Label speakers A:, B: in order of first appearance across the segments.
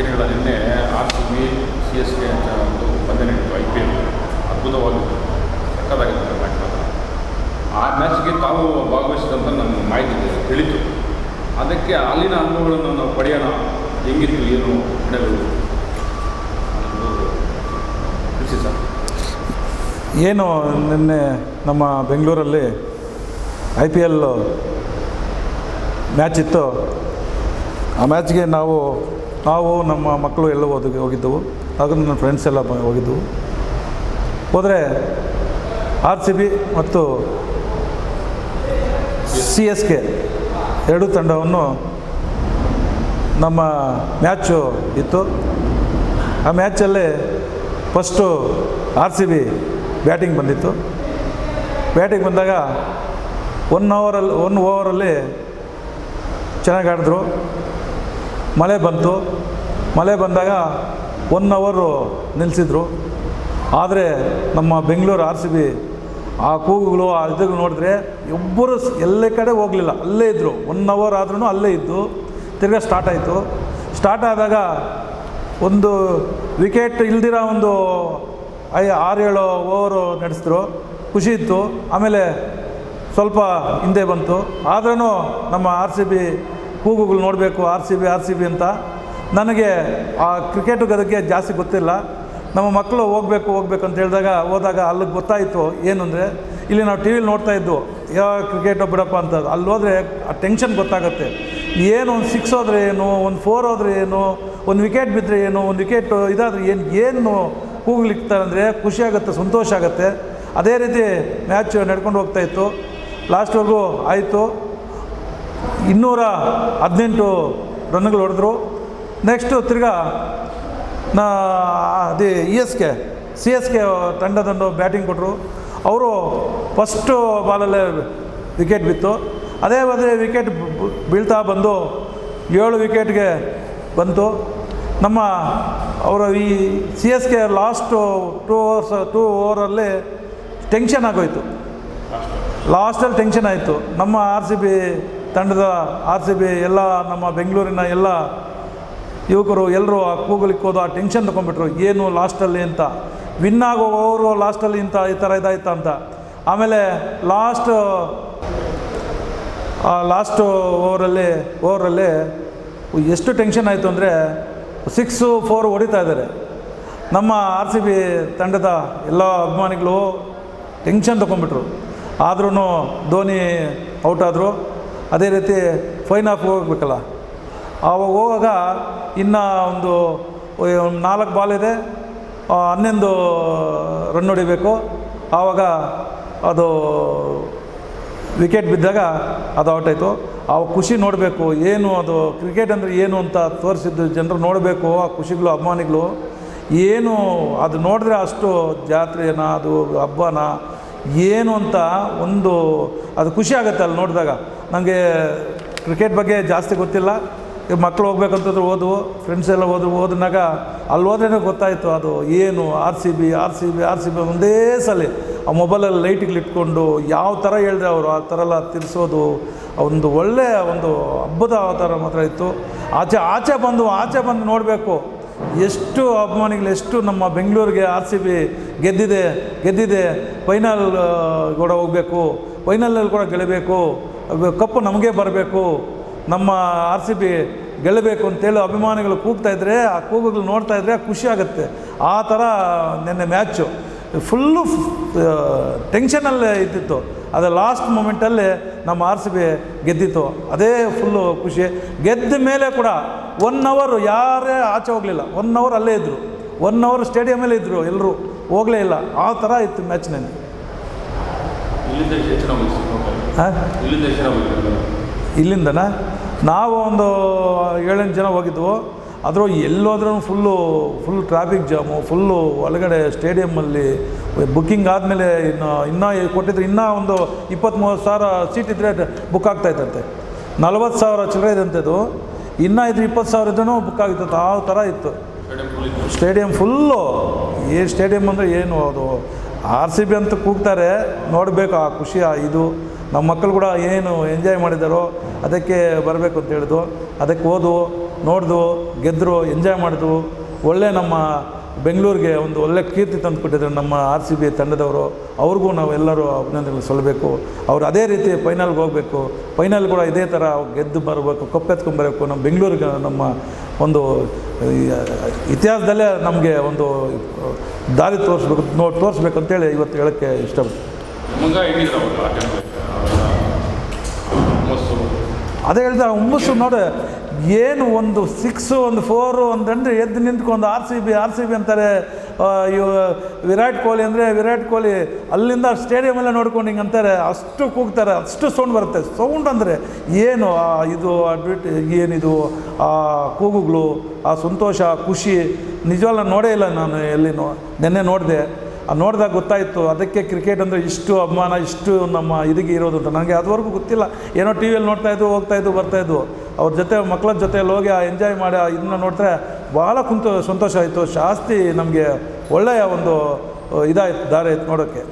A: ಏನಿಲ್ಲ ನಿನ್ನೆ R C B C S K ಅಂತ ಒಂದು ಪಂದ್ಯ ನಡೀತು ಐ ಪಿ ಎಲ್. ಅದ್ಭುತವಾಗಿತ್ತು ಸಕ್ಕದಾಗಿತ್ತು ಮಾತ್ರ. ಆ ಮ್ಯಾಚ್ಗೆ ತಾವು ಭಾಗವಹಿಸಿದಂತ ನನ್ನ ಮಾಹಿತಿ ತಿಳಿತು. ಅದಕ್ಕೆ ಅಲ್ಲಿನ ಅನುಭವಗಳನ್ನು ನಾವು ಪಡೆಯೋಣ. ಹೆಂಗಿತ್ತು, ಏನು ಅನ್ನೋದು ತಿಳಿಸಿ ಸರ್.
B: ಏನು, ನಿನ್ನೆ ನಮ್ಮ ಬೆಂಗಳೂರಲ್ಲಿ ಐ ಪಿ ಎಲ್ ಮ್ಯಾಚ್ ಇತ್ತು. ಆ ಮ್ಯಾಚ್ಗೆ ನಾವು ನಾವು ನಮ್ಮ ಮಕ್ಕಳು ಎಲ್ಲ ಹೋದ ಹೋಗಿದ್ದೆವು. ಹಾಗೂ ನನ್ನ ಫ್ರೆಂಡ್ಸ್ ಎಲ್ಲ ಹೋಗಿದ್ದೆವು. ಹೋದರೆ ಆರ್ ಸಿ ಬಿ ಮತ್ತು ಸಿ ಎಸ್ ಕೆ ಎರಡೂ ತಂಡವನ್ನು ನಮ್ಮ ಮ್ಯಾಚು ಇತ್ತು. ಆ ಮ್ಯಾಚಲ್ಲಿ first R C B batting ಬಂದಿತ್ತು. ಬ್ಯಾಟಿಂಗ್ ಬಂದಾಗ ಒನ್ ಅವರಲ್ಲಿ, ಒನ್ ಓವರಲ್ಲಿ ಚೆನ್ನಾಗಿ ಆಡಿದ್ರು. ಮಳೆ ಬಂತು. ಮಳೆ ಬಂದಾಗ ಒನ್ ಅವರು ನಿಲ್ಲಿಸಿದ್ರು ಆದರೆ ನಮ್ಮ ಬೆಂಗಳೂರು ಆರ್ ಸಿ ಬಿ ಆ ಕೂಗುಗಳು, ಆ ಇದು ನೋಡಿದ್ರೆ ಒಬ್ಬರು ಎಲ್ಲ ಕಡೆ ಹೋಗಲಿಲ್ಲ. ಅಲ್ಲೇ ಇದ್ದರು ಒನ್ ಅವರ್ ಆದ್ರೂ ಅಲ್ಲೇ ಇದ್ದು. ತಿರ್ಗಾ ಸ್ಟಾರ್ಟ್ ಆಯಿತು. ಸ್ಟಾರ್ಟ್ ಆದಾಗ ಒಂದು ವಿಕೆಟ್ ಇಲ್ದಿರೋ ಒಂದು ಐ ಆರು ಏಳು ಓವರು ನಡೆಸಿದ್ರು. ಖುಷಿ ಇತ್ತು. ಆಮೇಲೆ ಸ್ವಲ್ಪ ಹಿಂದೆ ಬಂತು. ಆದ್ರೂ ನಮ್ಮ ಆರ್ ಸಿ ಬಿ ಕೂಗುಗಳು ನೋಡಬೇಕು, R C B, R C B ಅಂತ. ನನಗೆ ಆ ಕ್ರಿಕೆಟು ಗದಕ್ಕೆ ಜಾಸ್ತಿ ಗೊತ್ತಿಲ್ಲ. ನಮ್ಮ ಮಕ್ಕಳು ಹೋಗಬೇಕು, ಹೋಗ್ಬೇಕು ಅಂತ ಹೇಳಿದಾಗ ಹೋದಾಗ ಅಲ್ಲಿಗೆ ಗೊತ್ತಾಯಿತು ಏನು ಅಂದರೆ, ಇಲ್ಲಿ ನಾವು ಟಿ ವಿಲಿ ನೋಡ್ತಾ ಇದ್ದು ಯಾವ ಕ್ರಿಕೆಟ್ ಬಿಡಪ್ಪ ಅಂತ. ಅಲ್ಲಿ ಹೋದರೆ ಆ ಟೆನ್ಷನ್ ಗೊತ್ತಾಗುತ್ತೆ. ಏನು ಒಂದು ಸಿಕ್ಸ್ ಹೋದರೆ ಏನು, ಒಂದು ಫೋರ್ ಹೋದರೆ ಏನು, ಒಂದು ವಿಕೆಟ್ ಬಿದ್ದರೆ ಏನು, ಒಂದು ವಿಕೆಟ್ ಇದಾದರೆ ಏನು ಏನು ಕೂಗ್ಲಿಕ್ತಾರೆ ಅಂದರೆ ಖುಷಿಯಾಗುತ್ತೆ ಸಂತೋಷ ಆಗುತ್ತೆ. ಅದೇ ರೀತಿ ಮ್ಯಾಚ್ ನಡ್ಕೊಂಡು ಹೋಗ್ತಾ ಇತ್ತು. ಲಾಸ್ಟ್ವರೆಗೂ ಆಯಿತು. ಇನ್ನೂರ ಹದಿನೆಂಟು ರನ್ಗಳು ಹೊಡೆದ್ರು. ನೆಕ್ಸ್ಟು ತಿರ್ಗಾ, ನಾ, ಅದೇ E S K C S K ತಂಡದೊಂದು batting ಕೊಟ್ಟರು ಅವರು ಫಸ್ಟು ಬಾಲಲ್ಲೇ ವಿಕೆಟ್ ಬಿತ್ತು. ಅದೇ ಅದೇ ವಿಕೆಟ್ ಬೀಳ್ತಾ ಬಂದು ಏಳು ವಿಕೆಟ್ಗೆ ಬಂತು. ನಮ್ಮ, ಅವರ ಈ C S K last two overs two ಓವರಲ್ಲಿ tension ಆಗೋಯ್ತು. ಲಾಸ್ಟಲ್ಲಿ ಟೆನ್ಷನ್ ಆಯಿತು. ನಮ್ಮ ಆರ್ ಸಿ ಬಿ ತಂಡದ ಆರ್ ಸಿ ಬಿ, ಎಲ್ಲ ನಮ್ಮ ಬೆಂಗಳೂರಿನ ಎಲ್ಲ ಯುವಕರು, ಎಲ್ಲರೂ ಆ ಕೂಗಲಿಕ್ಕೆ ಹೋದ ಆ ಟೆನ್ಷನ್ ತೊಗೊಂಡ್ಬಿಟ್ರು. ಏನು ಲಾಸ್ಟಲ್ಲಿ ಅಂತ. ವಿನ್ ಆಗೋವರು ಲಾಸ್ಟಲ್ಲಿ ಇಂಥ ಈ ಥರ ಇದಾಯ್ತಾ ಅಂತ. ಆಮೇಲೆ ಲಾಸ್ಟ್ ಆ ಲಾಸ್ಟ್ ಓವರಲ್ಲಿ ಓವರಲ್ಲಿ ಎಷ್ಟು ಟೆನ್ಷನ್ ಆಯಿತು ಅಂದರೆ ಸಿಕ್ಸು ಫೋರ್ ಹೊಡಿತಾ ಇದ್ದಾರೆ. ನಮ್ಮ ಆರ್ ಸಿ ಬಿ ತಂಡದ ಎಲ್ಲ ಅಭಿಮಾನಿಗಳು ಟೆನ್ಷನ್ ತೊಗೊಂಡ್ಬಿಟ್ರು. ಆದ್ರೂ ಧೋನಿ ಔಟ್ ಆದರು. ಅದೇ ರೀತಿ ಫೈನ್ ಆಫ್ ಹೋಗ್ಬೇಕಲ್ಲ. ಆವಾಗ ಹೋಗಾಗ ಇನ್ನು ಒಂದು ನಾಲ್ಕು ಬಾಲ್ ಇದೆ ಹನ್ನೊಂದು ರನ್ ಹೊಡಿಬೇಕು. ಆವಾಗ ಅದು ವಿಕೆಟ್ ಬಿದ್ದಾಗ ಅದು ಔಟ್ ಆಯಿತು. ಆ ಖುಷಿ ನೋಡಬೇಕು, ಏನು ಅದು ಕ್ರಿಕೆಟ್ ಅಂದರೆ ಏನು ಅಂತ ತೋರಿಸಿದ್ದು ಜನರು ನೋಡಬೇಕು, ಆ ಖುಷಿಗಳು, ಅಭಿಮಾನಿಗಳು. ಏನು ಅದು ನೋಡಿದ್ರೆ ಅಷ್ಟು ಜಾತ್ರೆನ ಅದು ಹಬ್ಬನ ಏನು ಅಂತ ಒಂದು, ಅದು ಖುಷಿ ಆಗುತ್ತೆ ಅಲ್ಲಿ ನೋಡಿದಾಗ. ನನಗೆ ಕ್ರಿಕೆಟ್ ಬಗ್ಗೆ ಜಾಸ್ತಿ ಗೊತ್ತಿಲ್ಲ. ಈಗ ಮಕ್ಕಳು ಹೋಗ್ಬೇಕಂತಂದ್ರೆ ಓದುವು ಫ್ರೆಂಡ್ಸ್ ಎಲ್ಲ ಓದು, ಓದಿನಾಗ ಅಲ್ಲಿ ಹೋದ್ರೇ ಗೊತ್ತಾಯಿತು ಅದು ಏನು R C B R C B R C B ಒಂದೇ ಸಲ ಆ ಮೊಬೈಲಲ್ಲಿ ಲೈಟಿಗಳಿಟ್ಕೊಂಡು ಯಾವ ಥರ ಹೇಳಿದ್ರೆ ಅವರು ಆ ಥರ ಎಲ್ಲ ತಿರ್ಸೋದು. ಒಂದು ಒಳ್ಳೆಯ ಒಂದು ಹಬ್ಬದ ಥರ ಮಾತ್ರ ಇತ್ತು. ಆಚೆ ಆಚೆ ಬಂದು ಆಚೆ ಬಂದು ನೋಡಬೇಕು. ಎಷ್ಟು ಅಭಿಮಾನಿಗಳು, ಎಷ್ಟು ನಮ್ಮ ಬೆಂಗಳೂರಿಗೆ ಆರ್ ಸಿ ಬಿ ಗೆದ್ದಿದೆ ಗೆದ್ದಿದೆ. ಫೈನಲ್ ಕೂಡ ಹೋಗಬೇಕು. ಫೈನಲಲ್ಲಿ ಕೂಡ ಗೆಲ್ಲಬೇಕು ಕಪ್ಪು ನಮಗೆ ಬರಬೇಕು. ನಮ್ಮ ಆರ್ ಸಿ ಬಿ ಗೆಲ್ಲಬೇಕು ಅಂತೇಳಿ ಅಭಿಮಾನಿಗಳು ಕೂಗ್ತಾ ಇದ್ದರೆ ಆ ಕೂಗುಗಳು ನೋಡ್ತಾ ಇದ್ದರೆ ಖುಷಿ ಆಗುತ್ತೆ. ಆ ಥರ ನಿನ್ನೆ ಮ್ಯಾಚು. ಫುಲ್ಲು ಟೆನ್ಷನಲ್ಲೇ ಇದ್ದಿತ್ತು. ಅದು ಲಾಸ್ಟ್ ಮೂಮೆಂಟಲ್ಲಿ ನಮ್ಮ ಆರ್ ಸಿ ಬಿ ಗೆದ್ದಿತ್ತು. ಅದೇ ಫುಲ್ಲು ಖುಷಿ. ಗೆದ್ದ ಮೇಲೆ ಕೂಡ ಒನ್ ಅವರ್ ಯಾರೇ ಆಚೆ ಹೋಗಲಿಲ್ಲ. ಒನ್ ಅವರ್ ಅಲ್ಲೇ ಇದ್ದರು ಒನ್ ಅವರ್ ಸ್ಟೇಡಿಯಮಲ್ಲೇ ಇದ್ದರು ಎಲ್ಲರೂ ಹೋಗಲೇ ಇಲ್ಲ. ಆ ಥರ ಇತ್ತು ಮ್ಯಾಚ್ ನನಗೆ
A: ಇಲ್ಲಿಂದ ಎಷ್ಟು ಜನ ಹೋಗಿದ್ರು?
B: ಹಾಂ?
A: ಇಲ್ಲಿಂದ ಎಷ್ಟು ಜನ ಹೋಗಿದ್ರು?
B: ಇಲ್ಲಿಂದನ? ನಾವು ಒಂದು ಏಳೆಂಟು ಜನ ಹೋಗಿದ್ವು. ಆದರೂ ಎಲ್ಲೋದ್ರೂ full full traffic jam full ಒಳಗಡೆ ಸ್ಟೇಡಿಯಮ್ಮಲ್ಲಿ ಬುಕ್ಕಿಂಗ್ ಆದಮೇಲೆ ಇನ್ನು ಇನ್ನೂ ಕೊಟ್ಟಿದ್ರೆ. ಇನ್ನೂ ಒಂದು ಇಪ್ಪತ್ತ್ಮೂವತ್ತು ಸಾವಿರ ಸೀಟ್ ಇದ್ದರೆ ಬುಕ್ ಆಗ್ತಾಯಿತ್ತಂತೆ ನಲ್ವತ್ತು ಸಾವಿರ ಚಿಲ್ಲರೆ ಇದೆ ಅದು ಇನ್ನೂ ಇದ್ರೆ ಇಪ್ಪತ್ತು ಸಾವಿರ ಜನ ಬುಕ್ ಆಗಿತ್ತು ಆ ಥರ ಇತ್ತು.
A: ಸ್ಟೇಡಿಯಂ
B: ಫುಲ್ಲು ಏನು ಸ್ಟೇಡಿಯಂ ಅಂದರೆ ಏನು ಅದು? ಆರ್ ಸಿ ಬಿ ಅಂತ ಕೂಗ್ತಾರೆ ನೋಡಬೇಕು ಆ ಖುಷಿ ಆ ಇದು. ನಮ್ಮ ಮಕ್ಕಳು ಕೂಡ ಏನು ಎಂಜಾಯ್ ಮಾಡಿದಾರೋ ಅದಕ್ಕೆ ಬರಬೇಕು ಅಂತ ಹೇಳಿದ್ರು. ಅದಕ್ಕೆ ಓದು ನೋಡಿದ್ವು ಗೆದ್ದರು ಎಂಜಾಯ್ ಮಾಡಿದ್ವು ಒಳ್ಳೆ ನಮ್ಮ ಬೆಂಗಳೂರಿಗೆ ಒಂದು ಒಳ್ಳೆ ಕೀರ್ತಿ ತಂದು ಕೊಟ್ಟಿದ್ದಾರೆ ನಮ್ಮ ಆರ್ ಸಿ ಬಿ ತಂಡದವರು ಅವ್ರಿಗೂ ನಾವೆಲ್ಲರೂ ಅಭಿನಂದನೆಗಳು ಸಲ್ಲಬೇಕು ಅವ್ರು ಅದೇ ರೀತಿ ಫೈನಲ್ಗೆ ಹೋಗಬೇಕು ಫೈನಲ್ ಕೂಡ ಇದೇ ಥರ ಗೆದ್ದು ಬರಬೇಕು ಕಪ್ಪೆತ್ಕೊಂಡ್ಬರಬೇಕು ನಮ್ಮ ಬೆಂಗಳೂರಿಗೆ ನಮ್ಮ ಒಂದು ಇತಿಹಾಸದಲ್ಲೇ ನಮಗೆ ಒಂದು ದಾರಿ ತೋರಿಸ್ಬೇಕು ನೋ ತೋರಿಸ್ಬೇಕು ಅಂತೇಳಿ ಇವತ್ತು ಹೇಳೋಕ್ಕೆ ಇಷ್ಟಪಡ್ತೀನಿ ಅದೇ ಹೇಳ್ತಾರೆ ಹುಮ್ಮಸ್ಸು ನೋಡು, ಏನು ಒಂದು ಸಿಕ್ಸು ಒಂದು ಫೋರು ಒಂದು ಅಂದರೆ ಎದ್ದು ನಿಂತ್ಕೊಂಡು R C B R C B ಅಂತಾರೆ ಇವ, ವಿರಾಟ್ ಕೊಹ್ಲಿ ಅಂದರೆ ವಿರಾಟ್ ಕೊಹ್ಲಿ, ಅಲ್ಲಿಂದ ಸ್ಟೇಡಿಯಮೆಲ್ಲ ನೋಡ್ಕೊಂಡು ಹಿಂಗೆ ಅಂತಾರೆ, ಅಷ್ಟು ಕೂಗ್ತಾರೆ, ಅಷ್ಟು ಸೌಂಡ್ ಬರುತ್ತೆ. ಸೌಂಡ್ ಅಂದರೆ ಏನು? ಇದು ಅಡ್ವಿಟ್ ಏನಿದು? ಆ ಕೂಗುಗಳು ಆ, ಸಂತೋಷ, ಖುಷಿ ನಿಜವಲ್ಲ ನೋಡೇ ಇಲ್ಲ ನಾನು ಎಲ್ಲಿನೂ ನಿನ್ನೆ ನೋಡಿದೆ. ನೋಡಿದಾಗ ಗೊತ್ತಾಯಿತು ಅದಕ್ಕೆ ಕ್ರಿಕೆಟ್ ಅಂದರೆ ಇಷ್ಟು ಅಭಿಮಾನ ಇಷ್ಟು ನಮ್ಮ ಇದಕ್ಕೆ ಇರೋದು ಅಂತ. ನನಗೆ ಅದುವರೆಗೂ ಗೊತ್ತಿಲ್ಲ. ಏನೋ ಟಿ ವಿಯಲ್ಲಿ ನೋಡ್ತಾಯಿದ್ದು ಬರ್ತಾ ಬರ್ತಾಯಿದ್ದು ಅವ್ರ ಜೊತೆ ಮಕ್ಕಳ ಜೊತೆಯಲ್ಲಿ ಹೋಗಿ ಆ ಎಂಜಾಯ್ ಮಾಡಿ ಇದನ್ನ ನೋಡಿದ್ರೆ ಭಾಳ ಕುಂತು ಸಂತೋಷ ಆಯಿತು. ಜಾಸ್ತಿ ನಮಗೆ ಒಳ್ಳೆಯ ಒಂದು ಇದಾಯ್ತು ದಾರಿ ಆಯ್ತು ನೋಡೋಕ್ಕೆ.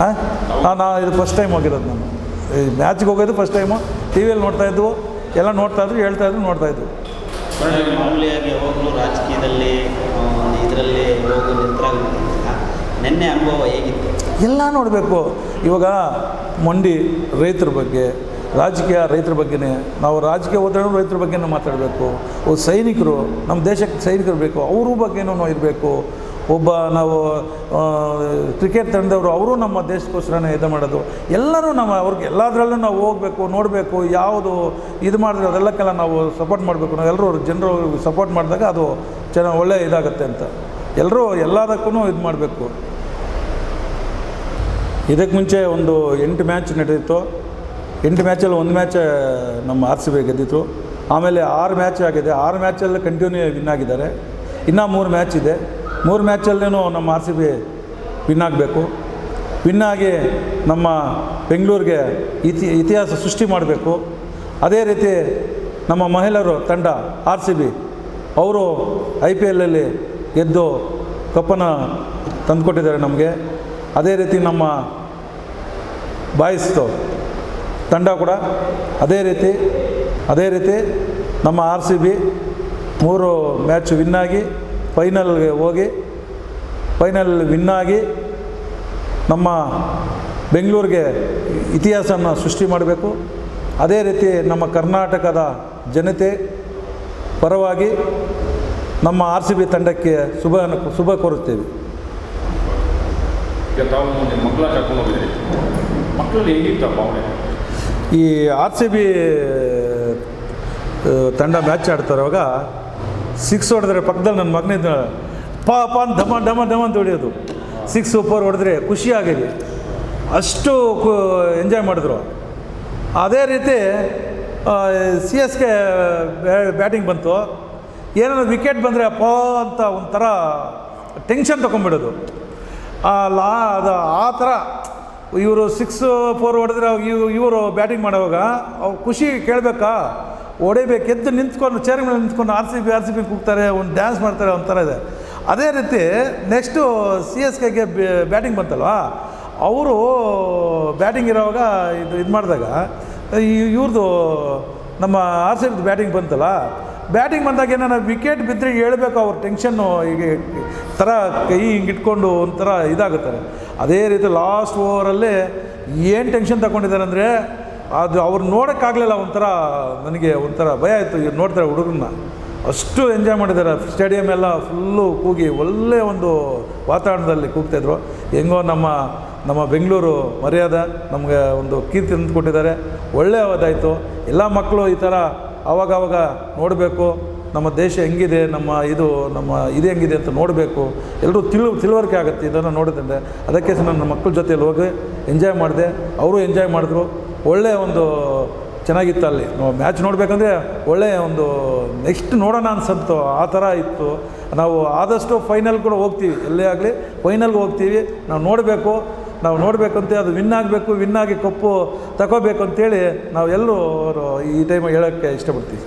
A: ಹಾಂ?
B: ಹಾಂ ನಾನು ಇದು ಫಸ್ಟ್ ಟೈಮ್ ಹೋಗಿರೋದು ನಾನು. ಈ ಮ್ಯಾಚ್ಗೆ ಹೋಗೋದು ಫಸ್ಟ್ ಟೈಮು ಟಿ ವಿಯಲ್ಲಿ ನೋಡ್ತಾಯಿದ್ವು ಎಲ್ಲ ನೋಡ್ತಾಯಿದ್ರು ಹೇಳ್ತಾಯಿದ್ರು ನೋಡ್ತಾಯಿದ್ವು
C: ಮಾಮೂಲಿಯಾಗಿ ಯಾವಾಗಲೂ ರಾಜಕೀಯದಲ್ಲಿ ಇದರಲ್ಲಿ ಹೋಗಲು ನಿಂತರಾಗ್ಬಿಟ್ಟಿಲ್ಲ ನಿನ್ನೆ ಅನುಭವ ಹೇಗಿತ್ತು?
B: ಎಲ್ಲ ನೋಡಬೇಕು. ಇವಾಗ ಮಂಡಿ ರೈತರ ಬಗ್ಗೆ, ರಾಜಕೀಯ ರೈತರ ಬಗ್ಗೆನೇ, ನಾವು ರಾಜಕೀಯ ಹೋದ್ರೂ ರೈತರ ಬಗ್ಗೆನೂ ಮಾತಾಡಬೇಕು. ಒಬ್ಬ ಸೈನಿಕರು, ನಮ್ಮ ದೇಶಕ್ಕೆ ಸೈನಿಕರು ಬೇಕು, ಅವ್ರ ಬಗ್ಗೆನೂ ಇರಬೇಕು. ಒಬ್ಬ ನಾವು ಕ್ರಿಕೆಟ್ ತಂಡದವರು, ಅವರು ನಮ್ಮ ದೇಶಕ್ಕೋಸ್ಕರನೇ ಇದು ಮಾಡೋದು. ಎಲ್ಲರೂ ನಮ್ಮ, ಅವ್ರಿಗೆ ಎಲ್ಲದರಲ್ಲೂ ನಾವು ಹೋಗಬೇಕು, ನೋಡಬೇಕು, ಯಾವುದು ಇದು ಮಾಡಿದ್ರೆ ಅದೆಲ್ಲಕ್ಕೆಲ್ಲ ನಾವು ಸಪೋರ್ಟ್ ಮಾಡಬೇಕು. ನಾವು ಎಲ್ಲರೂ ಜನರು ಸಪೋರ್ಟ್ ಮಾಡಿದಾಗ ಅದು ಚೆನ್ನಾಗಿ ಒಳ್ಳೆಯ ಇದಾಗುತ್ತೆ ಅಂತ. ಎಲ್ಲರೂ ಎಲ್ಲದಕ್ಕೂ ಇದು ಮಾಡಬೇಕು. ಇದಕ್ಕೆ ಮುಂಚೆ ಒಂದು ಎಂಟು ಮ್ಯಾಚ್ ನಡೆದಿತ್ತು ಎಂಟು ಮ್ಯಾಚಲ್ಲಿ ಒಂದು ಮ್ಯಾಚ್, ನಮ್ಮ ಆರ್ ಸಿ ಬಿ ಗೆದ್ದಿತ್ತು. ಆಮೇಲೆ ಆರು ಮ್ಯಾಚ್ ಆಗಿದೆ. ಆರು ಮ್ಯಾಚಲ್ಲಿ ಕಂಟಿನ್ಯೂ ವಿನ್ ಆಗಿದ್ದಾರೆ. ಇನ್ನೂ ಮೂರು ಮ್ಯಾಚ್ ಇದೆ. ಮೂರು ಮ್ಯಾಚಲ್ಲೂ ನಮ್ಮ ಆರ್ ಸಿ ಬಿ ವಿನ್ ಆಗಬೇಕು. ವಿನ್ ಆಗಿ ನಮ್ಮ ಬೆಂಗಳೂರಿಗೆ ಇತಿ, ಇತಿಹಾಸ ಸೃಷ್ಟಿ ಮಾಡಬೇಕು. ಅದೇ ರೀತಿ ನಮ್ಮ ಮಹಿಳೆಯರು ತಂಡ ಆರ್ ಸಿ ಬಿ, ಅವರು ಐ ಪಿ ಎಲ್ಲಲ್ಲಿ ಗೆದ್ದು ಕಪ್ಪನ್ನು ತಂದುಕೊಟ್ಟಿದ್ದಾರೆ ನಮಗೆ. ಅದೇ ರೀತಿ ನಮ್ಮ ಬಾಯಿಸ್ತು ತಂಡ ಕೂಡ ಅದೇ ರೀತಿ ಅದೇ ರೀತಿ ನಮ್ಮ ಆರ್ ಸಿ ಬಿ ಮೂರು ಮ್ಯಾಚ್ ವಿನ್ನಾಗಿ, ಫೈನಲ್ಗೆ ಹೋಗಿ, ಫೈನಲ್ ವಿನ್ನಾಗಿ ನಮ್ಮ ಬೆಂಗಳೂರಿಗೆ ಇತಿಹಾಸವನ್ನು ಸೃಷ್ಟಿ ಮಾಡಬೇಕು. ಅದೇ ರೀತಿ ನಮ್ಮ ಕರ್ನಾಟಕದ ಜನತೆ ಪರವಾಗಿ ನಮ್ಮ ಆರ್ ಸಿ ಬಿ ತಂಡಕ್ಕೆ ಶುಭ ಶುಭ ಕೋರುತ್ತೇವೆ.
A: ಈಗ ತಾವು ಮಕ್ಕಳ ಕರ್ಕೊಂಡು ಹೋಗಿದ್ರಿ. ಮಕ್ಕಳಲ್ಲಿ ಹೇಗಿತ್ತು
B: ಈ ಆರ್ ಸಿ ಬಿ ತಂಡ ಮ್ಯಾಚ್ ಆಡ್ತಾರವಾಗ ಸಿಕ್ಸ್ ಹೊಡೆದ್ರೆ ಪಕ್ಕದಲ್ಲಿ ನನ್ನ ಮಗನಿದ್ದ ಪಾ ಪಾ ಅಂತ ಢಮ ಢಮ ಢಮ ಅಂತ ಹೊಡೆಯೋದು. ಸಿಕ್ಸ್ ಫೋರ್ ಹೊಡೆದ್ರೆ ಖುಷಿಯಾಗಿದೆ ಅಷ್ಟು ಎಂಜಾಯ್ ಮಾಡಿದ್ರು. ಅದೇ ರೀತಿ ಸಿ ಎಸ್ ಕೆ ಬ್ಯಾಟಿಂಗ್ ಬಂತು. ಏನಾದ್ರು ವಿಕೆಟ್ ಬಂದರೆ ಅಪ್ಪ ಅಂತ ಒಂಥರ ಟೆನ್ಷನ್ ತೊಗೊಂಬಿಡೋದು ಆ ಲಾ, ಅದು, ಆ ಥರ ಇವರು ಸಿಕ್ಸ್ ಫೋರ್ ಹೊಡೆದ್ರೆ ಇವ್, ಇವರು ಬ್ಯಾಟಿಂಗ್ ಮಾಡುವಾಗ ಅವ್ರು ಖುಷಿ ಕೇಳಬೇಕಾ? ಹೊಡಿಬೇಕು, ಎದ್ದು ನಿಂತ್ಕೊಂಡು ಚೇರ್ ಮೇಲೆ ನಿಂತ್ಕೊಂಡು R C B R C B ಕೂಗ್ತಾರೆ, ಒಂದು ಡ್ಯಾನ್ಸ್ ಮಾಡ್ತಾರೆ ಒಂಥರ ಇದೆ. ಅದೇ ರೀತಿ ನೆಕ್ಸ್ಟು ಸಿ ಎಸ್ ಕೆಗೆ ಬ್ಯಾಟಿಂಗ್ ಬಂತಲ್ವಾ? ಅವರು ಬ್ಯಾಟಿಂಗ್ ಇರೋವಾಗ ಇದು ಇದು ಮಾಡಿದಾಗ ಇವ್ರದ್ದು ನಮ್ಮ ಆರ್ ಸಿ ಬಿದು ಬ್ಯಾಟಿಂಗ್ ಬಂತಲ್ಲ ಬ್ಯಾಟಿಂಗ್ ಬಂದಾಗ ಏನಾರ ವಿಕೆಟ್ ಬಿದ್ದರೆ ಹೇಳ್ಬೇಕು ಅವ್ರ ಟೆನ್ಷನ್ನು ಹೀಗೆ ಥರ ಕೈ ಹಿಂಗೆ ಇಟ್ಕೊಂಡು ಒಂಥರ ಇದಾಗುತ್ತಾರೆ. ಅದೇ ರೀತಿ ಲಾಸ್ಟ್ ಓವರಲ್ಲೇ ಏನು ಟೆನ್ಷನ್ ತಗೊಂಡಿದ್ದಾರೆ ಅಂದರೆ ಅದು ಅವ್ರು ನೋಡೋಕ್ಕಾಗಲಿಲ್ಲ ಒಂಥರ, ನನಗೆ ಒಂಥರ ಭಯ ಆಯಿತು ಇವ್ರು ನೋಡ್ತಾರೆ ಹುಡುಗರನ್ನ. ಅಷ್ಟು ಎಂಜಾಯ್ ಮಾಡಿದ್ದಾರೆ. ಸ್ಟೇಡಿಯಂ ಎಲ್ಲ ಫುಲ್ಲು ಕೂಗಿ ಒಳ್ಳೆ ಒಂದು ವಾತಾವರಣದಲ್ಲಿ ಕೂಗ್ತಾಯಿದ್ರು ಹೆಂಗೋ ನಮ್ಮ ನಮ್ಮ ಬೆಂಗಳೂರು ಮರ್ಯಾದೆ ನಮಗೆ ಒಂದು ಕೀರ್ತಿ ತಂದು ಕೊಟ್ಟಿದ್ದಾರೆ ಒಳ್ಳೆಯದಾಯಿತು ಎಲ್ಲ ಮಕ್ಕಳು ಈ ಥರ ಆವಾಗವಾಗ ನೋಡಬೇಕು, ನಮ್ಮ ದೇಶ ಹೆಂಗಿದೆ, ನಮ್ಮ ಇದು ನಮ್ಮ ಇದು ಹೆಂಗಿದೆ ಅಂತ ನೋಡಬೇಕು. ಎಲ್ಲರೂ ತಿಳು ತಿಳುವಳಿಕೆ ಆಗುತ್ತೆ ಇದನ್ನು ನೋಡಿದ್ರೆ ಅದಕ್ಕೆ ಸಹ ನನ್ನ ಮಕ್ಕಳ ಜೊತೆಯಲ್ಲಿ ಹೋಗಿ ಎಂಜಾಯ್ ಮಾಡಿದೆ. ಅವರು ಎಂಜಾಯ್ ಮಾಡಿದ್ರು. ಒಳ್ಳೆಯ ಒಂದು ಚೆನ್ನಾಗಿತ್ತು ಅಲ್ಲಿ. ಮ್ಯಾಚ್ ನೋಡಬೇಕಂದ್ರೆ ಒಳ್ಳೆಯ ಒಂದು ನೆಕ್ಸ್ಟ್ ನೋಡೋಣ ಅನ್ಸಂತು. ಆ ಥರ ಇತ್ತು. ನಾವು ಆದಷ್ಟು ಫೈನಲ್ ಕೂಡ ಹೋಗ್ತೀವಿ. ಎಲ್ಲೇ ಆಗಲಿ ಫೈನಲ್ಗೆ ಹೋಗ್ತೀವಿ. ನಾವು ನೋಡಬೇಕು. ನಾವು ಅಂತ ಅದು ವಿನ್ ಆಗಬೇಕು ವಿನ್ ಆಗಿ ಕಪ್ಪು ತಗೋಬೇಕು ಅಂತೇಳಿ ನಾವು ಎಲ್ಲರೂ ಈ ಟೈಮ್ ಹೇಳೋಕ್ಕೆ ಇಷ್ಟಪಡ್ತೀವಿ.